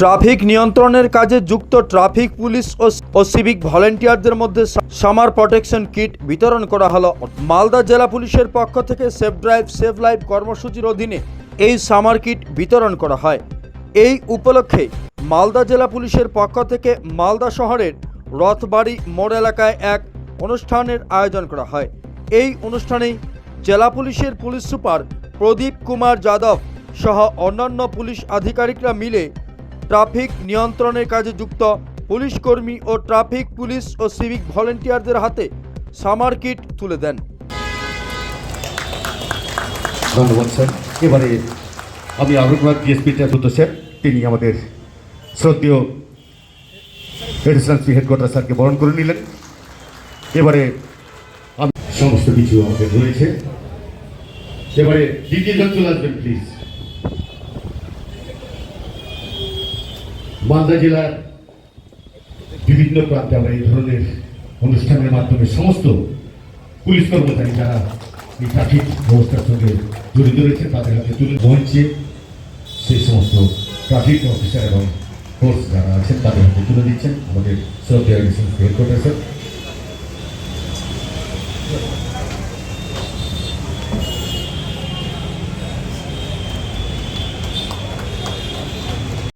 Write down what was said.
Traffic নিয়ন্ত্রণের কাজে যুক্ত ট্রাফিক পুলিশ ও সিভিক ভলেন্টিয়ারদের মধ্যে সামার প্রোটেকশন কিট বিতরণ করা হলো। মালদা জেলা পুলিশের পক্ষ থেকে সেফ ড্রাইভ সেভ লাইফ কর্মসূচির অধীনে এই সামার কিট বিতরণ করা হয়। এই উপলক্ষে মালদা জেলা পুলিশের পক্ষ থেকে মালদা শহরের রথবাড়ি মোড় এলাকায় এক অনুষ্ঠানের আয়োজন করা হয়। এই অনুষ্ঠানে জেলা পুলিশের পুলিশ সুপার প্রদীপ কুমার যাদব সহ অন্যান্য পুলিশ আধিকারিকরা মিলে ট্রাফিক নিয়ন্ত্রণের কাজে যুক্ত। পুলিশ কর্মী ও ট্রাফিক পুলিশ ও সিভিক ভলেন্টিয়ারদের হাতে সামার কিট তুলে দেন। ধন্যবাদ, স্যার। এবারে আমি আগ্রবাদ ডিএসপি ঠাকুর স্যার। তিনি আমাদের শ্রদ্ধেয় এডিশনাল হেডকোয়ার্টার স্যারকে বরণ করে নিলেন। এবারে সমস্ত কিছু আমাদের রয়েছে। এবারে দ্বিতীয় জন চলে আসবেন, প্লিজ। মালদা জেলার বিভিন্ন প্রান্তে আমরা এই ধরনের অনুষ্ঠানের মাধ্যমে সমস্ত পুলিশ কর্মচারী যারা এই ট্রাফিক ব্যবস্থার সঙ্গে জড়িত রয়েছে, তাদের হাতে তুলে মঞ্চে সেই সমস্ত ট্রাফিক অফিসার এবং ফোর্স যারা আছেন, তাদের হাতে তুলে দিচ্ছেন। আমাদের শ্রদ্ধেয় হেডকোয়ার্টার স্যার।